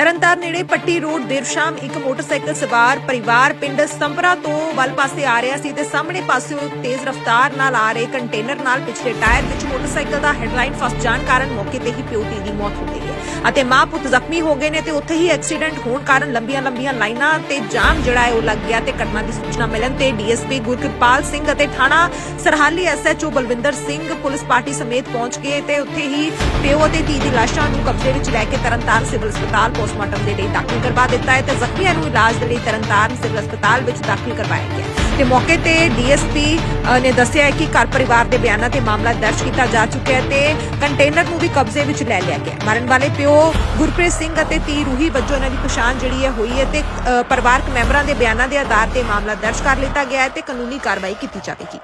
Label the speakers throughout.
Speaker 1: ਤਰਨਤਾਰਨ ਨੇੜੇ ਪੱਟੀ ਰੋਡ ਦੇਰ ਸ਼ਾਮ ਇੱਕ ਮੋਟਰਸਾਈਕਲ ਸਵਾਰ ਪਰਿਵਾਰ ਪਿੰਡ ਸੰਪਰਾ ਤੋਂ ਵੱਲ ਪਾਸੇ ਆ ਰਿਹਾ ਸੀ ਤੇ ਸਾਹਮਣੇ ਪਾਸਿਓਂ ਤੇਜ਼ ਰਫ਼ਤਾਰ ਨਾਲ ਆ ਰਹੇ ਕੰਟੇਨਰ ਨਾਲ ਪਿਛਲੇ ਟਾਇਰ ਵਿੱਚ ਮੋਟਰਸਾਈਕਲ ਦਾ ਹੈਡਲਾਈਨ ਫਸ ਜਾਣ ਕਾਰਨ ਮੌਕੇ ਤੇ ਹੀ ਪਿਓ ਧੀ ਦੀ ਮੌਤ ਹੋ ਗਈ ਹੈ ਅਤੇ ਮਾਂ ਪੁੱਤ ਜ਼ਖਮੀ ਹੋ ਗਏ ਨੇ ਤੇ ਉੱਥੇ ਹੀ ਐਕਸੀਡੈਂਟ ਹੋਣ ਕਾਰਨ ਲੰਬੀਆਂ ਲੰਬੀਆਂ ਲਾਈਨਾਂ ਤੇ ਜਾਮ ਜਿਹੜਾ ਹੈ ਉਹ ਲੱਗ ਗਿਆ ਤੇ ਘਟਨਾ ਦੀ ਸੂਚਨਾ ਮਿਲਣ ਤੇ ਡੀਐਸਪੀ ਗੁਰਕਿਰਪਾਲ ਸਿੰਘ ਅਤੇ ਥਾਣਾ Sarhali SHO Balwinder Singh police party ਸਮੇਤ ਪਹੁੰਚ ਗਏ ਤੇ ਉੱਥੇ ਹੀ ਪਿਓ ਅਤੇ ਧੀ ਦੀ ਲਾਸ਼ਾਂ ਨੂੰ ਕਬਜ਼ੇ ਵਿੱਚ ਲੈ ਕੇ ਤਰਨਤਾਰਨ ਸਿਵਲ ਹਸਪਤਾਲ ਪੋਸਟਮਾਰਟਮ ਦੇ ਲਈ ਦਾਖਲ ਕਰਵਾ ਦਿੱਤਾ ਹੈ ਤੇ ਜ਼ਖਮੀਆਂ ਨੂੰ ਇਲਾਜ ਦੇ ਲਈ ਤਰਨਤਾਰਨ ਸਿਵਲ ਹਸਪਤਾਲ ਵਿੱਚ ਦਾਖਲ ਕਰਵਾਇਆ ਗਿਆ। ਤੇ ਮੌਕੇ ਤੇ ਡੀਐਸਪੀ ਨੇ ਦੱਸਿਆ ਹੈ ਕਿ ਘਰ ਪਰਿਵਾਰ ਦੇ ਬਿਆਨਾਂ ਤੇ ਮਾਮਲਾ ਦਰਜ ਕੀਤਾ ਜਾ ਚੁੱਕਿਆ ਹੈ ਤੇ ਕੰਟੇਨਰ ਨੂੰ ਵੀ ਕਬਜ਼ੇ ਵਿੱਚ ਲੈ ਲਿਆ ਗਿਆ। ਮਰਨ ਵਾਲੇ ਪਿਓ ਗੁਰਪ੍ਰੀਤ ਸਿੰਘ ਅਤੇ ਧੀ ਰੂਹੀ ਵਜੋਂ ਇਹਨਾਂ ਦੀ ਪਛਾਣ ਜਿਹੜੀ ਹੈ ਹੋਈ ਹੈ ਤੇ ਪਰਿਵਾਰਕ ਮੈਂਬਰਾਂ ਦੇ ਬਿਆਨਾਂ ਦੇ ਆਧਾਰ ਤੇ ਮਾਮਲਾ ਦਰਜ ਕਰ ਲਿੱਤਾ ਗਿਆ ਹੈ ਤੇ ਕਾਨੂੰਨੀ ਕਾਰਵਾਈ ਕੀਤੀ ਜਾਵੇਗੀ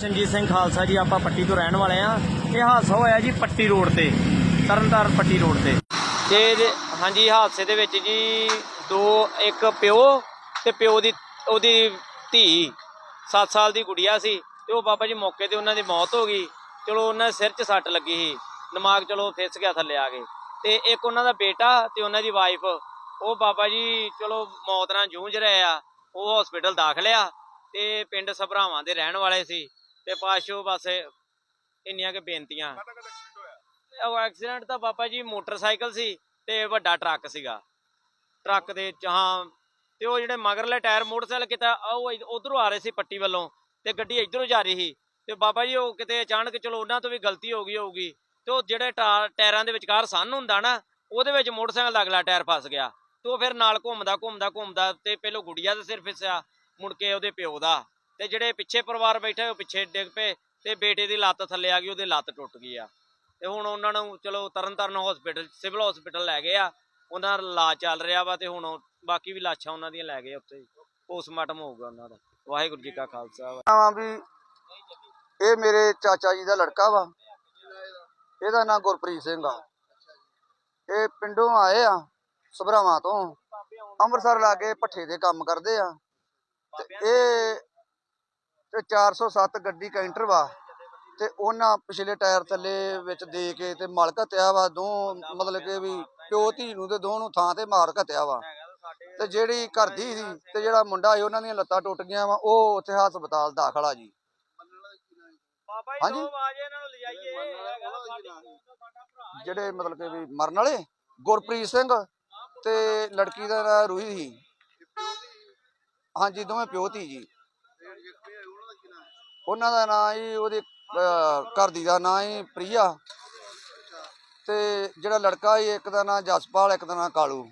Speaker 2: ਚੰਜੀਤ ਸਿੰਘ ਖਾਲਸਾ ਜੀ ਆਪਾਂ ਪੱਟੀ ਤੋਂ ਰਹਿਣ ਵਾਲੇ ਆ ਇਹ ਹਾਦਸਾ ਹੋਇਆ ਜੀ ਪੱਟੀ ਰੋਡ ਤੇ ਤਰਨਤਾਰਨ ਪੱਟੀ ਰੋਡ ਤੇ ਤੇ ਹਾਂਜੀ ਹਾਦਸੇ ਦੇ ਵਿੱਚ ਜੀ ਦੋ ਇੱਕ ਪਿਓ ਤੇ ਪਿਓ ਦੀ ਉਹਦੀ ਧੀ 7 ਸਾਲ ਦੀ ਗੁੜੀਆ ਸੀ ਤੇ ਉਹ ਬਾਬਾ ਜੀ ਮੌਕੇ ਤੇ ਉਹਨਾਂ ਦੀ ਮੌਤ ਹੋ ਗਈ। ਚਲੋ ਉਹਨਾਂ ਦੇ ਸਿਰ 'ਚ ਸੱਟ ਲੱਗੀ ਸੀ। ਦਿਮਾਗ ਚਲੋ ਫਿਸ ਗਿਆ ਥੱਲੇ ਆ ਕੇ। ਤੇ ਇੱਕ ਉਹਨਾਂ ਦਾ ਬੇਟਾ ਤੇ ਉਹਨਾਂ ਦੀ ਵਾਈਫ ਉਹ ਬਾਬਾ ਜੀ ਚਲੋ ਮੌਤ ਨਾਲ ਜੂਝ ਰਹੇ ਆ। ਉਹ ਹਸਪੀਟਲ ਦਾਖਲ ਆ ਤੇ ਪਿੰਡ ਸਭਰਾਵਾਂ ਦੇ ਰਹਿਣ ਵਾਲੇ ਸੀ ਤੇ ਪਾਸ਼ੋ ਬਸ ਇੰਨੀਆਂ ਕਿ ਬੇਨਤੀਆਂ। ਉਹ ਐਕਸੀਡੈਂਟ ਤਾਂ ਬਾਬਾ ਜੀ ਮੋਟਰਸਾਈਕਲ ਸੀ। ਤੇ ਵੱਡਾ ਟਰੱਕ ਸੀਗਾ। ਟਰੱਕ ਦੇ ਚ, ਹਾਂ, ਤੇ ਉਹ ਜਿਹੜੇ ਮਗਰਲੇ ਟਾਇਰ ਮੋਟਰਸਾਈਕਲ ਕਿਤਾ, ਉਹ ਉਧਰੋਂ ਆ ਰਹੇ ਸੀ ਪੱਟੀ ਵੱਲੋਂ ਤੇ ਗੱਡੀ ਇਧਰੋਂ ਜਾ ਰਹੀ ਸੀ। ਤੇ ਬਾਬਾ ਜੀ, ਉਹ ਕਿਤੇ ਅਚਾਨਕ, ਚਲੋ, ਉਹਨਾਂ ਤੋਂ ਵੀ ਗਲਤੀ ਹੋ ਗਈ ਹੋਊਗੀ। ਤੇ ਉਹ ਜਿਹੜੇ ਟਾ- ਟਾਇਰਾਂ ਦੇ ਵਿਚਕਾਰ ਸੰਨ ਹੁੰਦਾ ਨਾ, ਉਹਦੇ ਵਿੱਚ ਮੋਟਰਸਾਈਕਲ ਦਾ ਅਗਲਾ ਟਾਇਰ ਫਸ ਗਿਆ। ਤੇ ਉਹ ਫਿਰ ਨਾਲ ਘੁੰਮਦਾ ਘੁੰਮਦਾ ਘੁੰਮਦਾ ਤੇ ਪਹਿਲੋਂ ਗੁੜੀਆ ਦੇ ਸਿਰ ਫਿਸਿਆ, ਮੁੜ ਕੇ ਉਹਦੇ ਪਿਓ ਦਾ। ਤੇ ਜਿਹੜੇ ਪਿੱਛੇ ਪਰਿਵਾਰ ਬੈਠੇ, ਉਹ ਪਿੱਛੇ ਡਿੱਗ ਪਏ ਤੇ ਬੇਟੇ ਦੀ ਲੱਤ ਥੱਲੇ ਆ ਗਈ, ਉਹਦੀ ਲੱਤ ਟੁੱਟ ਗਈ ਆ। ਤੇ ਹੁਣ ਉਹਨਾਂ ਨੂੰ ਚਲੋ ਤਰਨਤਾਰਨ ਹਸਪੀਟਲ ਸਿਵਲ ਹਸਪੀਟਲ ਲੈ ਗਏ ਆ। ਉਹਨਾਂ ਦਾ ਇਲਾਜ ਚੱਲ ਰਿਹਾ ਵਾ ਤੇ ਹੁਣ ਬਾਕੀ ਵੀ ਲਾਸ਼ਾਂ ਉਹਨਾਂ ਦੀਆਂ ਲੈ ਗਏ ਉੱਥੇ। ਪੋਸਟਮਾਰਟਮ ਹੋਊਗਾ ਉਹਨਾਂ ਦਾ। ਵਾਹਿਗੁਰੂ ਜੀ ਕਾ ਖਾਲਸਾ।
Speaker 3: ਵਾ ਵੀ ਇਹ ਮੇਰੇ ਚਾਚਾ ਜੀ ਦਾ ਲੜਕਾ ਵਾ। ਇਹਦਾ ਨਾਂ ਗੁਰਪ੍ਰੀਤ ਸਿੰਘ ਆ। ਇਹ ਪਿੰਡੋਂ ਆਏ ਆ, ਸਭਰਾਵਾਂ ਤੋਂ। ਅੰਮ੍ਰਿਤਸਰ ਲਾਗੇ ਭੱਠੇ ਦੇ ਕੰਮ ਕਰਦੇ ਆ। ਤੇ ਇਹ ਤੇ 407 ਗੱਡੀ ਕੈਂਟਰ ਵਾ। ਤੇ ਉਹਨਾਂ ਪਿਛਲੇ ਟਾਇਰ ਥੱਲੇ ਵਿੱਚ ਦੇ ਕੇ ਤੇ ਮਲ ਘਤਿਆ ਵਾ, ਦੋ ਮਤਲਬ ਕਿ ਵੀ ਪਿਓ ਧੀ ਨੂੰ ਤੇ ਦੋ ਨੂੰ ਥਾਂ ਤੇ ਮਾਰ ਘਤਿਆ ਵਾ। ਤੇ ਜਿਹੜੀ ਘਰ ਦੀ ਸੀ ਤੇ ਜਿਹੜਾ ਮੁੰਡਾ ਸੀ, ਉਹਨਾਂ ਦੀਆਂ ਲੱਤਾਂ ਟੁੱਟ ਗਈਆਂ ਵਾ, ਉਹ ਉੱਥੇ ਹਸਪਤਾਲ ਦਾਖਲ ਆ ਜੀ। ਹਾਂਜੀ। ਜਿਹੜੇ ਮਤਲਬ ਕਿ ਵੀ ਮਰਨ ਵਾਲੇ, ਗੁਰਪ੍ਰੀਤ ਸਿੰਘ ਤੇ ਲੜਕੀ ਦਾ ਨਾਂ ਰੂਹੀ ਸੀ। ਹਾਂਜੀ, ਦੋਵੇਂ ਪਿਓ ਧੀ ਜੀ। ਉਹਨਾਂ ਦਾ ਨਾਂ ਜੀ, ਉਹਦੇ ਘਰ ਦੀ ਦਾ ਨਾਂ ਹੀ ਪ੍ਰਿਆ ਤੇ ਜਿਹੜਾ ਲੜਕਾ ਸੀ ਇੱਕ ਦਾ ਨਾਂ ਜਸਪਾਲ, ਇੱਕ ਦਾ ਨਾਂ ਕਾਲੂ।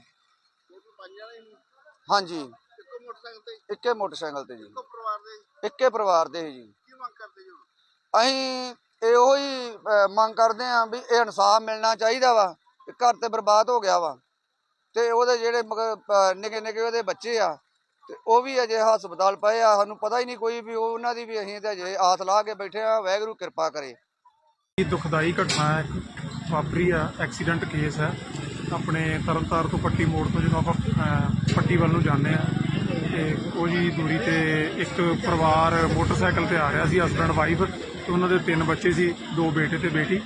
Speaker 3: ਹਾਂਜੀ। ਇੱਕੇ ਮੋਟਰਸਾਈਕਲ ਤੇ ਜੀ। ਇੱਕੇ ਪਰਿਵਾਰ ਦੇ ਸੀ ਜੀ। ਅਸੀਂ ਇਹੋ ਹੀ ਮੰਗ ਕਰਦੇ ਆਂ ਵੀ ਇਹ ਇਨਸਾਫ ਮਿਲਣਾ ਚਾਹੀਦਾ ਵਾ ਘਰ ਤੇ ਬਰਬਾਦ ਹੋ ਗਿਆ ਵਾ। ਤੇ ਉਹਦੇ ਜਿਹੜੇ ਨਿੱਕੇ ਨਿੱਕੇ ਉਹਦੇ ਬੱਚੇ ਆ ਤੇ ਉਹ ਵੀ ਅਜੇ ਹਸਪਤਾਲ ਪਏ ਆ, ਸਾਨੂੰ ਪਤਾ ਹੀ ਨਹੀਂ ਕੋਈ ਵੀ, ਉਹ- ਉਹਨਾਂ ਦੀ ਵੀ ਅਸੀਂ ਤੇ ਅਜੇ ਆਸ ਲਾ ਕੇ ਬੈਠੇ ਆ, ਵਾਹਿਗੁਰੂ ਕਿਰਪਾ ਕਰੇ।
Speaker 4: ਇਹ ਦੁਖਦਾਈ ਘਟਨਾ ਹੈ ਵਾਪਰੀ ਆ, ਐਕਸੀਡੈਂਟ ਕੇਸ ਹੈ। ਆਪਣੇ ਤਰਨਤਾਰ ਤੋਂ ਪੱਟੀ ਮੋੜ ਤੋਂ ਜਦੋਂ ਆਪਾਂ ਪੱਟੀ ਵੱਲ ਨੂੰ ਜਾਂਦੇ ਆ, ਤੇ ਉਹ ਹੀ ਦੂਰੀ ਤੇ ਇੱਕ ਪਰਿਵਾਰ ਮੋਟਰਸਾਈਕਲ ਤੇ ਆ ਰਿਹਾ ਸੀ ਹਸਬੰਡ ਵਾਈਫ ਤੇ ਉਹਨਾਂ ਦੇ ਤਿੰਨ ਬੱਚੇ ਸੀ, ਦੋ ਬੇਟੇ ਤੇ ਬੇਟੀ,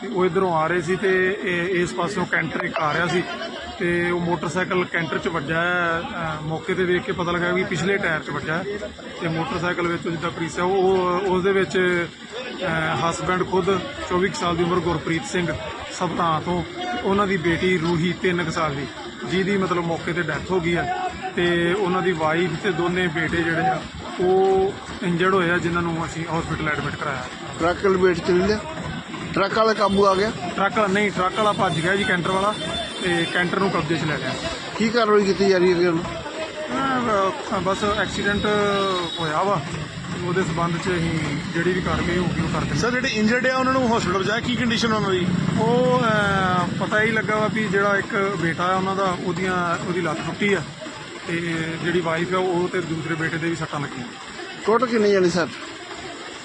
Speaker 4: ਤੇ ਉਹ ਇਧਰੋਂ ਆ ਰਹੇ ਸੀ ਤੇ ਇਹ- ਇਸ ਪਾਸਿਓਂ ਕੈਂਟਰ ਇੱਕ ਆ ਰਿਹਾ ਸੀ। ਤੇ ਉਹ ਮੋਟਰਸਾਈਕਲ ਕੈਂਟਰ 'ਚ ਵੱਜਾ ਮੌਕੇ ਤੇ ਵੇਖ ਕੇ ਪਤਾ ਲੱਗਾ ਵੀ ਪਿਛਲੇ ਟਾਇਰ 'ਚ ਵੱਜਾ ਹੈ ਤੇ ਮੋਟਰਸਾਈਕਲ ਵਿੱਚ ਜਿੱਦਾਂ ਪ੍ਰੀਸ ਹੈ ਉਹ, ਉਸ ਦੇ ਵਿੱਚ ਹਸਬੰਡ ਖੁਦ 24 ਕੁ ਸਾਲ ਦੀ ਉਮਰ ਗੁਰਪ੍ਰੀਤ ਸਿੰਘ ਸਭਰਾਂ ਤੋਂ, ਉਹਨਾਂ ਦੀ ਬੇਟੀ ਰੂਹੀ 3 ਕੁ ਸਾਲ ਦੀ, ਜਿਹਦੀ ਮਤਲਬ ਮੌਕੇ ਤੇ ਡੈਥ ਹੋ ਗਈ ਹੈ ਤੇ ਉਹਨਾਂ ਦੀ ਵਾਈਫ ਤੇ ਦੋਨੇ ਬੇਟੇ ਜਿਹੜੇ ਆ, ਉਹ ਇੰਜਰਡ ਹੋਏ ਆ, ਜਿਨ੍ਹਾਂ ਨੂੰ ਅਸੀਂ ਹਸਪੀਟਲ ਐਡਮਿਟ ਕਰਾਇਆ।
Speaker 5: ਟਰੱਕ ਲਪੇਟ ਚ ਟਰੱਕ ਵਾਲਾ ਕਾਬੂ ਆ ਗਿਆ?
Speaker 4: ਟਰੱਕ ਨਹੀਂ ਟਰੱਕ ਵਾਲਾ ਭੱਜ ਗਿਆ ਜੀ ਕੈਂਟਰ ਵਾਲਾ ਤੇ ਕੈਂਟਰ ਨੂੰ ਕਬਜ਼ੇ 'ਚ ਲੈ ਲਿਆ।
Speaker 5: ਕੀ ਕਾਰਵਾਈ ਕੀਤੀ ਜਾ ਰਹੀ ਹੈ
Speaker 4: ਅਹ ਬਸ ਐਕਸੀਡੈਂਟ ਹੋਇਆ ਵਾ ਉਹਦੇ ਸਬੰਧ 'ਚ ਅਸੀਂ ਜਿਹੜੀ ਵੀ ਕਾਰਵਾਈ ਹੋਊਗੀ ਉਹ ਕਰ ਦਿੰਦੇ
Speaker 5: ਸਰ ਜਿਹੜੇ ਇੰਜਰਡ ਆ ਉਹਨਾਂ ਨੂੰ ਹਸਪੀਟਲ ਪਹੁੰਚਾਇਆ ਕੀ ਕੰਡੀਸ਼ਨ ਉਹਨਾਂ ਦੀ?
Speaker 4: ਉਹ ਅਹ, ਪਤਾ ਹੀ ਲੱਗਾ ਵਾ ਵੀ ਜਿਹੜਾ ਇੱਕ ਬੇਟਾ ਹੈ ਉਹਨਾਂ ਦਾ ਉਹਦੀਆਂ ਉਹਦੀ ਲੱਤ ਟੁੱਟੀ ਆ ਤੇ ਜਿਹੜੀ ਵਾਈਫ ਆ ਉਹ ਤੇ ਦੂਸਰੇ ਬੇਟੇ ਦੇ ਵੀ ਸੱਟਾਂ ਲੱਗੀਆਂ।
Speaker 5: ਟੋਟਲ ਕਿੰਨੇ ਜਾਣੇ ਸਰ?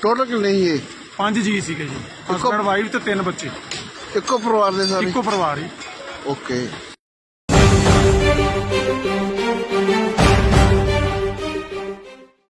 Speaker 5: ਟੋਟਲ ਕਿੰਨੇ ਹੀ ਇਹ?
Speaker 4: ਪੰਜ ਜੀ ਸੀਗੇ ਜੀ। ਹਸਬੰਡ ਵਾਈਫ ਤੇ ਤਿੰਨ ਬੱਚੇ।
Speaker 5: ਇੱਕੋ ਪਰਿਵਾਰ ਦੇ ਸਾਰੇ?
Speaker 4: ਇੱਕੋ ਪਰਿਵਾਰ ਹੀ।
Speaker 5: ਓਕੇ।